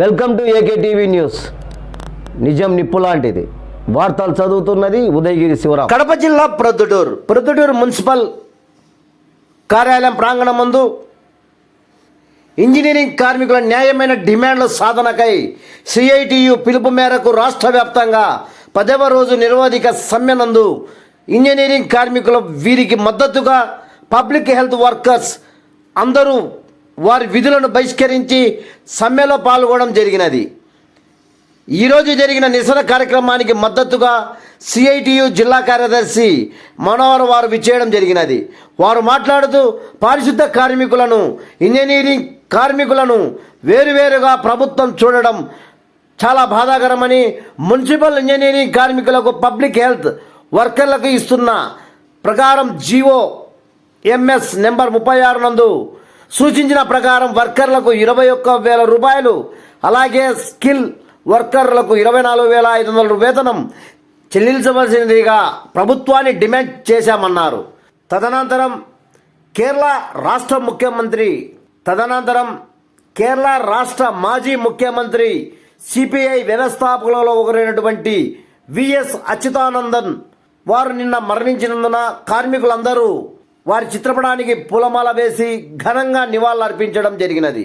Welcome to AK TV news. నిజం నిప్పు లాంటిది. వార్తలు చదువుతున్నది ఉదయగిరి శివరాం. కడప జిల్లా ప్రొద్దుటూరు. ప్రొద్దుటూరు మున్సిపల్ కార్యాలయం ప్రాంగణం ముందు ఇంజనీరింగ్ కార్మికుల న్యాయమైన డిమాండ్ల సాధనకై సిఐటియు పిలుపు మేరకు రాష్ట్ర వ్యాప్తంగా పదవ రోజు నిరోధిక సమ్మెనందు ఇంజనీరింగ్ కార్మికుల వీరికి మద్దతుగా పబ్లిక్ హెల్త్ వర్కర్స్ అందరూ వారి విధులను బహిష్కరించి సమ్మెలో పాల్గొనడం జరిగినది. ఈరోజు జరిగిన నిరసన కార్యక్రమానికి మద్దతుగా సిఐటియు జిల్లా కార్యదర్శి మనోహర్ వారు విచ్చేయడం జరిగినది. వారు మాట్లాడుతూ పారిశుద్ధ కార్మికులను ఇంజనీరింగ్ కార్మికులను వేరువేరుగా ప్రభుత్వం చూడడం చాలా బాధాకరమని మున్సిపల్ ఇంజనీరింగ్ కార్మికులకు పబ్లిక్ హెల్త్ వర్కర్లకు ఇస్తున్న ప్రకారం జీవో ఎంఎస్ నెంబర్ ముప్పై ఆరు నందు సూచించిన ప్రకారం వర్కర్లకు ఇరవై ఒక్క వేల రూపాయలు అలాగే స్కిల్ వర్కర్లకు ఇరవై నాలుగు వేల ఐదు వందల వేతనం చెల్లించవలసినదిగా ప్రభుత్వాన్ని డిమాండ్ చేశామన్నారు. తదనంతరం కేరళ రాష్ట్ర ముఖ్యమంత్రి తదనంతరం కేరళ రాష్ట్ర మాజీ ముఖ్యమంత్రి సిపిఐ వ్యవస్థాపకులలో ఒకరైనటువంటి విఎస్ అచ్యుతానందన్ వారు నిన్న మరణించినందున కార్మికులందరూ వారి చిత్రపటానికి పూలమాల వేసి ఘనంగా నివాళులర్పించడం జరిగినది.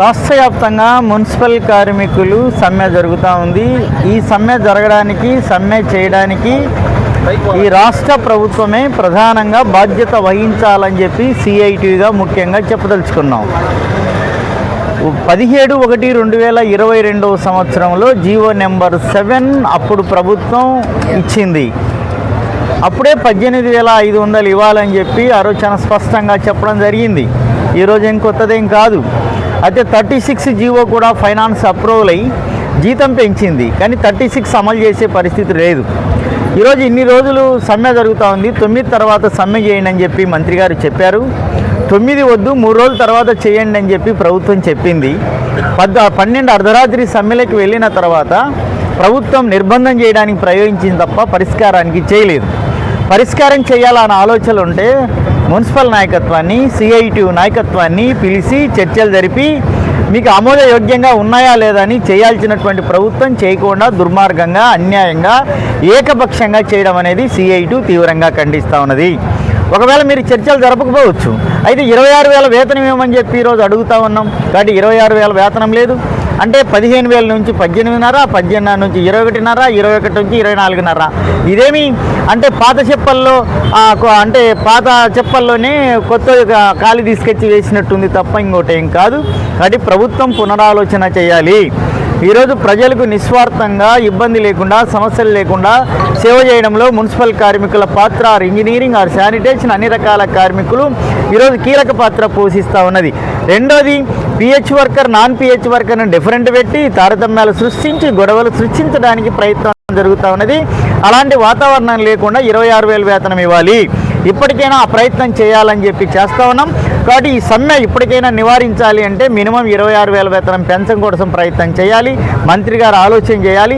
రాష్ట్ర వ్యాప్తంగా మున్సిపల్ కార్మికులు సమ్మె జరుగుతూ ఉంది. ఈ సమ్మె జరగడానికి సమ్మె చేయడానికి ఈ రాష్ట్ర ప్రభుత్వమే ప్రధానంగా బాధ్యత వహించాలని చెప్పి సిఐటిగా ముఖ్యంగా చెప్పదలుచుకున్నాం. పదిహేడు ఒకటి రెండు వేల ఇరవై రెండవ సంవత్సరంలో జీవో నెంబర్ సెవెన్ అప్పుడు ప్రభుత్వం ఇచ్చింది. అప్పుడే పద్దెనిమిది వేల ఐదు వందలు ఇవ్వాలని చెప్పి ఆ రోజు చాలా స్పష్టంగా చెప్పడం జరిగింది. ఈరోజు ఏం కొత్తదేం కాదు. అయితే థర్టీ సిక్స్ జీవో కూడా ఫైనాన్స్ అప్రూవల్ అయ్యి జీతం పెంచింది. కానీ థర్టీ సిక్స్ అమలు చేసే పరిస్థితి లేదు. ఈరోజు ఇన్ని రోజులు సమ్మె జరుగుతూ ఉంది. తొమ్మిది తర్వాత సమ్మె చేయండి అని చెప్పి మంత్రి గారు చెప్పారు. తొమ్మిది వద్దు మూడు రోజుల తర్వాత చేయండి అని చెప్పి ప్రభుత్వం చెప్పింది. పద్ పన్నెండు అర్ధరాత్రి సమ్మెలకు వెళ్ళిన తర్వాత ప్రభుత్వం నిర్బంధం చేయడానికి ప్రయోగించింది తప్ప పరిష్కారానికి చేయలేదు. పరిష్కారం చేయాలన్న ఆలోచనలు ఉంటే మున్సిపల్ నాయకత్వాన్ని సిఐటి నాయకత్వాన్ని పిలిచి చర్చలు జరిపి మీకు ఆమోదయోగ్యంగా ఉన్నాయా లేదా అని చేయాల్సినటువంటి ప్రభుత్వం చేయకుండా దుర్మార్గంగా అన్యాయంగా ఏకపక్షంగా చేయడం అనేది సిఐటు తీవ్రంగా ఖండిస్తూ ఉన్నది. ఒకవేళ మీరు చర్చలు జరపకపోవచ్చు. అయితే ఇరవై ఆరు వేల వేతనం ఏమని చెప్పి ఈరోజు అడుగుతా ఉన్నాం. కాబట్టి ఇరవై ఆరు వేల వేతనం లేదు. అంటే పదిహేను వేల నుంచి పద్దెనిమిదిన్నర పద్దెనిమిది నుంచి ఇరవై ఒకటిన్నర ఇరవై ఒకటి నుంచి ఇరవై నాలుగున్నర ఇదేమి? అంటే పాత చెప్పల్లో కొ- అంటే పాత చెప్పల్లోనే కొత్త ఖాళీ తీసుకొచ్చి వేసినట్టుంది తప్ప ఇంకోటి ఏం కాదు. కాబట్టి ప్రభుత్వం పునరాలోచన చేయాలి. ఈరోజు ప్రజలకు నిస్వార్థంగా ఇబ్బంది లేకుండా సమస్యలు లేకుండా సేవ చేయడంలో మున్సిపల్ కార్మికుల పాత్ర ఆర్ ఇంజనీరింగ్ ఆర్ శానిటేషన్ అన్ని రకాల కార్మికులు ఈరోజు కీలక పాత్ర పోషిస్తూ ఉన్నది. రెండోది పిహెచ్ వర్కర్ నాన్ పిహెచ్ వర్కర్ను డిఫరెంట్ పెట్టి తారతమ్యాలు సృష్టించి గొడవలు సృష్టించడానికి ప్రయత్నం జరుగుతూ ఉన్నది. అలాంటి వాతావరణం లేకుండా ఇరవై ఆరు వేలు వేతనం ఇవ్వాలి. ఇప్పటికైనా ఆ ప్రయత్నం చేయాలని చెప్పి చేస్తూ ఉన్నాం. కాబట్టి ఈ సమ్మె ఇప్పటికైనా నివారించాలి అంటే మినిమం ఇరవై ఆరు వేల వేతనం పెంచడం కోసం ప్రయత్నం చేయాలి. మంత్రి గారు ఆలోచన చేయాలి.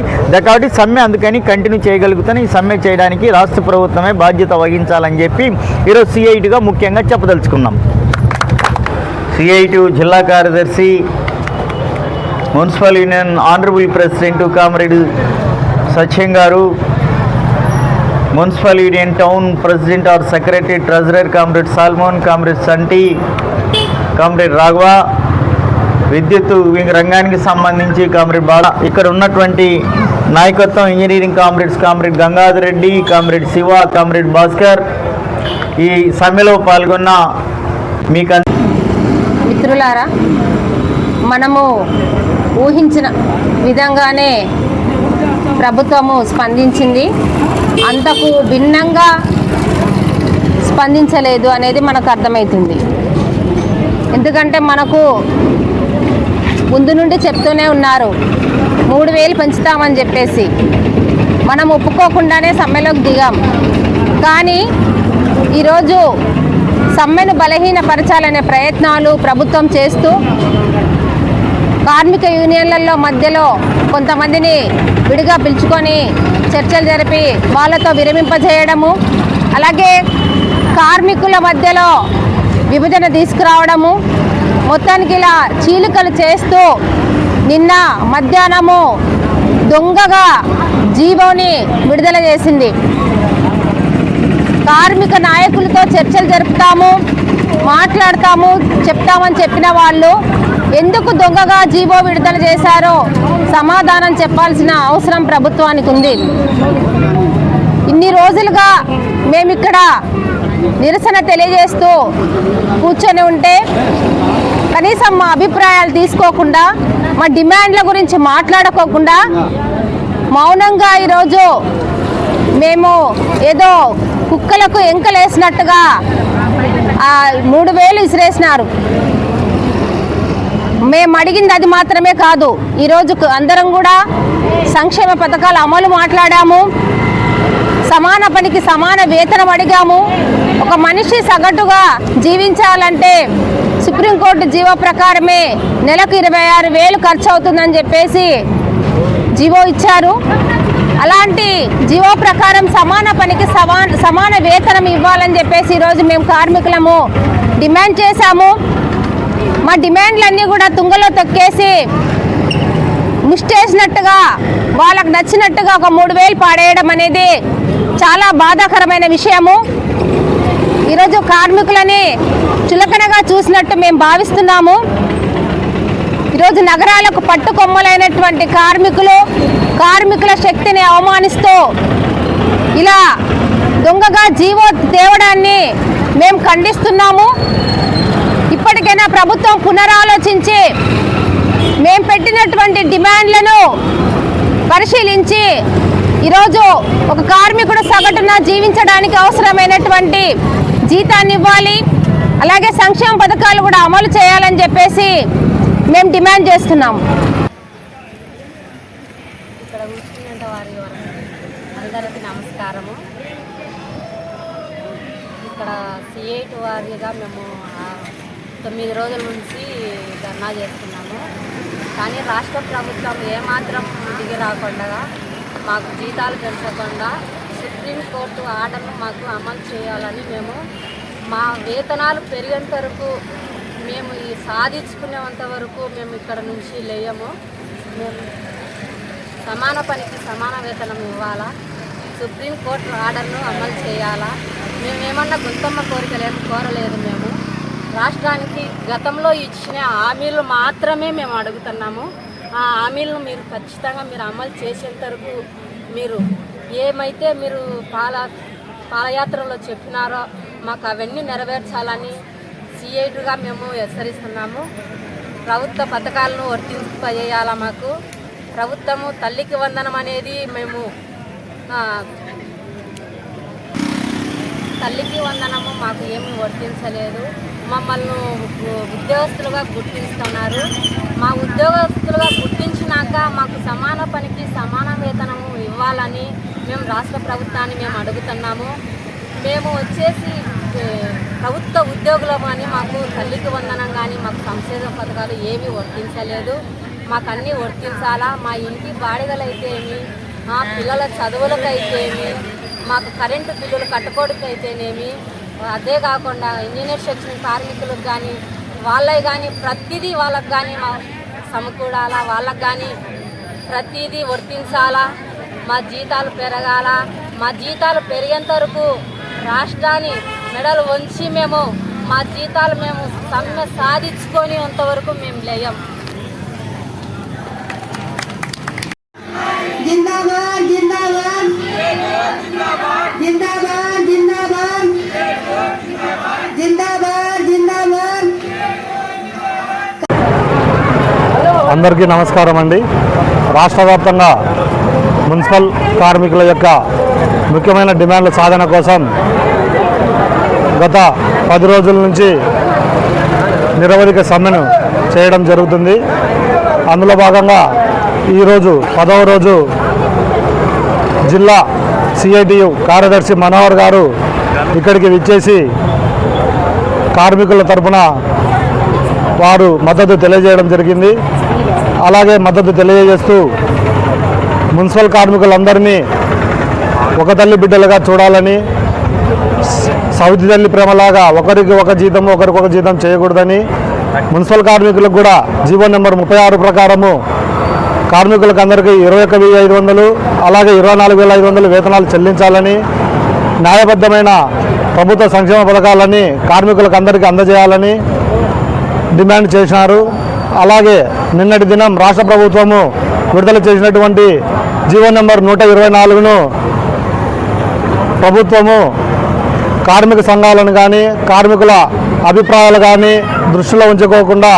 కాబట్టి సమ్మె అందుకని కంటిన్యూ చేయగలుగుతాను. ఈ సమ్మె చేయడానికి రాష్ట్ర ప్రభుత్వమే బాధ్యత వహించాలని చెప్పి ఈరోజు సిఐటిగా ముఖ్యంగా చెప్పదలుచుకున్నాం. సిఐటి జిల్లా కార్యదర్శి municipal union honourable president comrade Satyam garu municipal union town president or secretary treasurer comrade Solomon comrade Santi comrade Raghava విద్యుత్ రంగానికి సంబంధించి కామ్రేడ్ బాల. ఇక్కడ ఉన్నటువంటి నాయకత్వం engineering comrades comrade Gangadhar Reddy comrade Siva comrade Bhaskar. ఈ సమ్మెలో పాల్గొన్న మీకు మిత్రులారా మనము ఊహించిన విధంగానే ప్రభుత్వము స్పందించింది. అంతకు భిన్నంగా స్పందించలేదు అనేది మనకు అర్థమవుతుంది ఎందుకంటే మనకు ముందు నుండి చెప్తూనే ఉన్నారు. మూడు వేలు పెంచుతామని చెప్పేసి. మనం ఒప్పుకోకుండానే సమ్మెలోకి దిగాం. కానీ ఈరోజు సమ్మెను బలహీనపరచాలనే ప్రయత్నాలు ప్రభుత్వం చేస్తూ కార్మిక యూనియన్లలో మధ్యలో కొంతమందిని విడిగా పిలుచుకొని చర్చలు జరిపి వాళ్ళతో విరమింపజేయడము అలాగే కార్మికుల మధ్యలో విభజన తీసుకురావడము మొత్తానికి ఇలా చీలికలు చేస్తూ నిన్న మధ్యాహ్నము దొంగగా జీవోని విడుదల చేసింది. కార్మిక నాయకులతో చర్చలు జరుపుతాము మాట్లాడతాము చెప్తామని చెప్పిన వాళ్ళు ఎందుకు దొంగగా జీవో విడుదల చేశారో సమాధానం చెప్పాల్సిన అవసరం ప్రభుత్వానికి ఉంది. ఇన్ని రోజులుగా మేమిక్కడ నిరసన తెలియజేస్తూ కూర్చొని ఉంటే కనీసం మా అభిప్రాయాలు తీసుకోకుండా మా డిమాండ్ల గురించి మాట్లాడుకోకుండా మౌనంగా ఈరోజు మేము ఏదో కుక్కలకు ఎంకలేసినట్టుగా ఆ మూడు వేలు ఇసిరేసినారు. మేము అడిగింది అది మాత్రమే కాదు. ఈరోజు అందరం కూడా సంక్షేమ పథకాల అమలు మాట్లాడాము. సమాన పనికి సమాన వేతనం అడిగాము. ఒక మనిషి సగటుగా జీవించాలంటే సుప్రీంకోర్టు జీవో ప్రకారమే నెలకు ఇరవై ఆరు వేలు ఖర్చు అవుతుందని చెప్పేసి జీవో ఇచ్చారు. అలాంటి జీవో ప్రకారం సమాన పనికి సమాన సమాన వేతనం ఇవ్వాలని చెప్పేసి ఈరోజు మేము కార్మికులము డిమాండ్ చేశాము. మా డిమాండ్లన్నీ కూడా తుంగలో తొక్కేసి ముష్టేసినట్టుగా వాళ్ళకు నచ్చినట్టుగా ఒక మూడు వేలు పాడేయడం అనేది చాలా బాధాకరమైన విషయము. ఈరోజు కార్మికులని చులకనగా చూసినట్టు మేము భావిస్తున్నాము. ఈరోజు నగరాలకు పట్టుకొమ్మలైనటువంటి కార్మికులు కార్మికుల శక్తిని అవమానిస్తూ ఇలా దొంగగా జీవో తేవడాన్ని మేము ఖండిస్తున్నాము. ఇప్పటికైనా ప్రభుత్వం పునరాలోచించి మేము పెట్టినటువంటి డిమాండ్లను పరిశీలించి ఈరోజు ఒక కార్మికుడు సగటున జీవించడానికి అవసరమైనటువంటి జీతాన్ని ఇవ్వాలి అలాగే సంక్షేమ పథకాలు కూడా అమలు చేయాలని చెప్పేసి మేము డిమాండ్ చేస్తున్నాము ఇక్కడ కూర్చున్నంత వారి వరకు అందరికీ నమస్కారము ఇక్కడ సిఐటి వారిగా మేము ఆ, తొమ్మిది రోజుల నుంచి ధర్నా చేస్తున్నాము. కానీ రాష్ట్ర ప్రభుత్వం ఏమాత్రం దిగి రాకుండా మాకు జీతాలు పెంచకుండా సుప్రీంకోర్టు ఆర్డర్ను మాకు అమలు చేయాలని మేము మా వేతనాలు పెరిగేంత వరకు మేము ఈ సాధించుకునేంత వరకు మేము ఇక్కడ నుంచి లేయము. మేము సమాన పనికి సమాన వేతనం ఇవ్వాలా? సుప్రీంకోర్టు ఆర్డర్ను అమలు చేయాలా? మేమేమన్నా గుంతమ్మ కోరికలు కోరలేదు మేము. రాష్ట్రానికి గతంలో ఇచ్చిన హామీలు మాత్రమే మేము అడుగుతున్నాము. ఆ హామీలను మీరు ఖచ్చితంగా మీరు అమలు చేసేంత వరకు మీరు ఏమైతే మీరు పాల పాదయాత్రలో చెప్పినారో మాకు అవన్నీ నెరవేర్చాలని సిఐడుగా మేము హెచ్చరిస్తున్నాము. ప్రభుత్వ పథకాలను వర్తింపజేయాలా మాకు. ప్రభుత్వము తల్లికి వందనం అనేది మేము తల్లికి వందనము మాకు ఏమీ వర్తించలేదు. మమ్మల్ని ఉద్యోగస్తులుగా గుర్తిస్తున్నారు. మా ఉద్యోగస్తులుగా గుర్తించినాక మాకు సమాన పనికి సమాన వేతనము ఇవ్వాలని మేము రాష్ట్ర ప్రభుత్వాన్ని మేము అడుగుతున్నాము. మేము వచ్చేసి ప్రభుత్వ ఉద్యోగులు కానీ మాకు తల్లికి వందనం కానీ మాకు సంక్షేమ పథకాలు ఏమీ వర్తించలేదు. మాకు అన్నీ వర్తించాలా? మా ఇంటి బాడిగలైతేమి మా పిల్లల చదువులకైతేమి మాకు కరెంటు బిల్లులు కట్టుకోవడానికైతేనేమి? అదే కాకుండా ఇంజనీర్స్ వచ్చిన కార్మికులకు కానీ వాళ్ళకి కానీ ప్రతిదీ వాళ్ళకి కానీ మా సమకూడాలా వాళ్ళకి కానీ ప్రతిదీ వర్తించాలా మా జీతాలు పెరగాల. మా జీతాలు పెరిగేంత వరకు రాష్ట్రాన్ని మెడలు వంచి మేము మా జీతాలు మేము సమ్మె సాధించుకొని అంతవరకు మేము లేయం. జిందాబాద్ జిందాబాద్. జిందాబాద్. అందరికీ నమస్కారం అండి. రాష్ట్ర వ్యాప్తంగా మున్సిపల్ కార్మికుల యొక్క ముఖ్యమైన డిమాండ్ల సాధన కోసం గత పది రోజుల నుంచి నిరవధిక సమ్మెను చేయడం జరుగుతుంది. అందులో భాగంగా ఈరోజు పదవ రోజు జిల్లా సిఐటియు కార్యదర్శి మనోహర్ గారు ఇక్కడికి విచ్చేసి కార్మికుల తరపున వారు మద్దతు తెలియజేయడం జరిగింది. అలాగే మద్దతు తెలియజేస్తూ మున్సిపల్ కార్మికులందరినీ ఒక తల్లి బిడ్డలుగా చూడాలని సౌతి తల్లి ప్రేమలాగా ఒకరికి ఒక జీతం ఒకరికి ఒక జీతం చేయకూడదని మున్సిపల్ కార్మికులకు కూడా జీవో నెంబర్ ముప్పై ఆరు ప్రకారము కార్మికులకు అందరికీ ఇరవై ఒక వెయ్యి ఐదు వందలు అలాగే ఇరవై నాలుగు వేల ఐదు వందలు వేతనాలు చెల్లించాలని న్యాయబద్ధమైన ప్రభుత్వ సంక్షేమ పథకాలని కార్మికులకు అందరికీ అందజేయాలని డిమాండ్ చేసినారు. అలాగే నిన్నటి దినం రాష్ట్ర ప్రభుత్వము విడుదల చేసినటువంటి జీవో నెంబర్ నూట ఇరవై నాలుగును ప్రభుత్వము కార్మిక సంఘాలను కానీ కార్మికుల అభిప్రాయాలు కానీ దృష్టిలో ఉంచుకోకుండా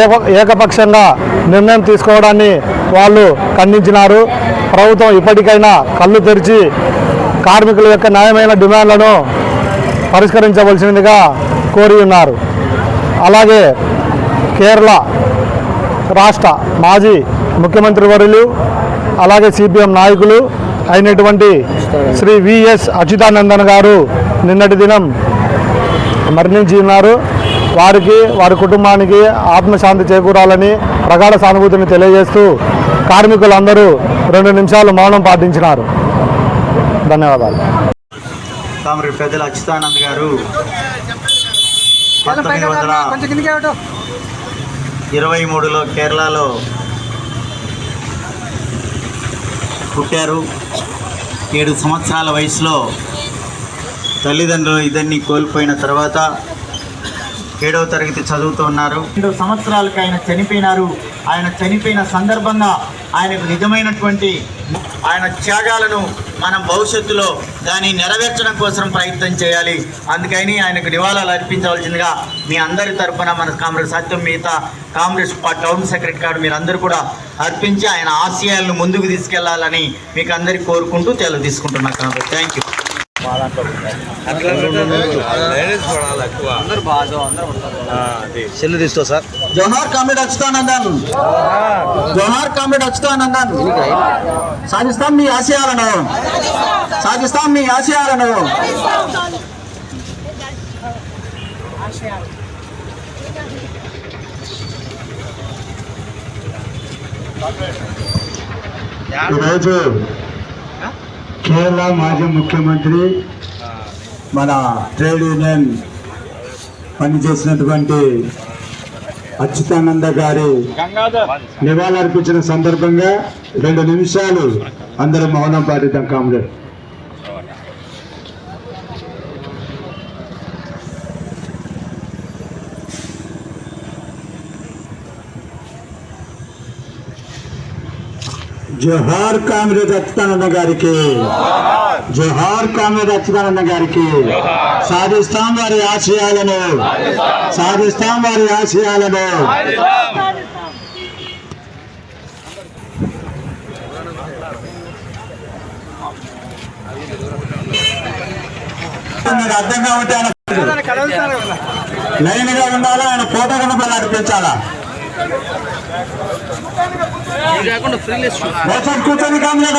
ఏక ఏకపక్షంగా నిర్ణయం తీసుకోవడాన్ని వాళ్ళు ఖండించినారు. ప్రభుత్వం ఇప్పటికైనా కళ్ళు తెరిచి కార్మికుల యొక్క న్యాయమైన డిమాండ్లను పరిష్కరించవలసిందిగా కోరి ఉన్నారు. అలాగే కేరళ రాష్ట్ర మాజీ ముఖ్యమంత్రి వర్యులు అలాగే సిపిఎం నాయకులు అయినటువంటి శ్రీ విఎస్ అచ్యుతానందన్ గారు నిన్నటి దినం మరణించి ఉన్నారు వారికి వారి కుటుంబానికి ఆత్మశాంతి చేకూరాలని ప్రగాఢ సానుభూతిని తెలియజేస్తూ కార్మికులందరూ రెండు నిమిషాలు మౌనం పాటించినారు. ధన్యవాదాలు. కామరేడ్ పెద్దల అచ్యుతానంద్ గారు పంతొమ్మిది వందల ఇరవై మూడులో కేరళలో పుట్టారు. ఏడు సంవత్సరాల వయసులో తల్లిదండ్రులు ఇద్దరిని కోల్పోయిన తర్వాత ఏడవ తరగతి చదువుతూ ఉన్నారు. రెండు సంవత్సరాలకు ఆయన చనిపోయినారు. ఆయన చనిపోయిన సందర్భంగా ఆయనకు నిజమైనటువంటి ఆయన త్యాగాలను మనం భవిష్యత్తులో దాన్ని నెరవేర్చడం కోసం ప్రయత్నం చేయాలి. అందుకని ఆయనకు నివాళాలు అర్పించవలసిందిగా మీ అందరి తరపున మన కాంగ్రెస్ సత్యం మిగతా కాంగ్రెస్ టౌన్ సెక్రటరీ గారు మీరందరూ కూడా అర్పించి ఆయన ఆశయాలను ముందుకు తీసుకెళ్ళాలని మీకు అందరికీ కోరుకుంటూ తెలు తీసుకుంటున్నాను థ్యాంక్ యూ సెల్లు తీసుకో సార్. జోహార్ కామ్రేడ్ అచ్యుతానందన్. జోహార్ కామ్రేడ్ అచ్యుతానందన్. సాధిస్తాం మీ ఆశయాలను. సాధిస్తాం మీ ఆశయాలను. ఈరోజు కేరళ మాజీ ముఖ్యమంత్రి మన ట్రేడ్ యూనియన్ పనిచేసినటువంటి అచ్యుతానంద గారి నివాళులర్పించిన సందర్భంగా రెండు నిమిషాలు అందరూ మౌనం పాటిద్దాం కామ్రేడ్. జోహార్ కామ్రేడ్ అచ్యుతానంద గారికి. జోహార్ కామ్రేడ్ అచ్యుతానంద గారికి. సాధిస్తాం వారి ఆశయాలను. సాధిస్తాం వారి ఆశయాలను. అర్థం కాబట్టి ఆయన లైన్గా ఉండాలా? ఆయన ఫోటో కనుక అర్పించాలా ఒకసారి కూర్చొని కామ్రేడ్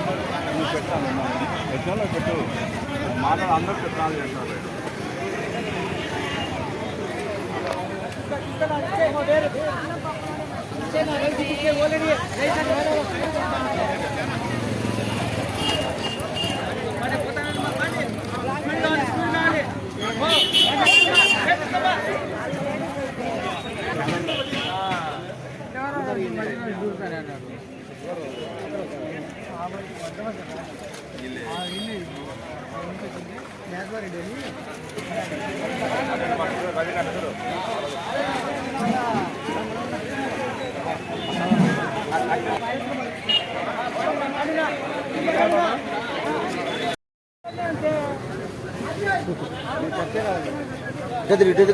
పెట్టాను పెట్టు మాట్లాడు అందరూ పెట్టాలి Jadi, jadi, jadi,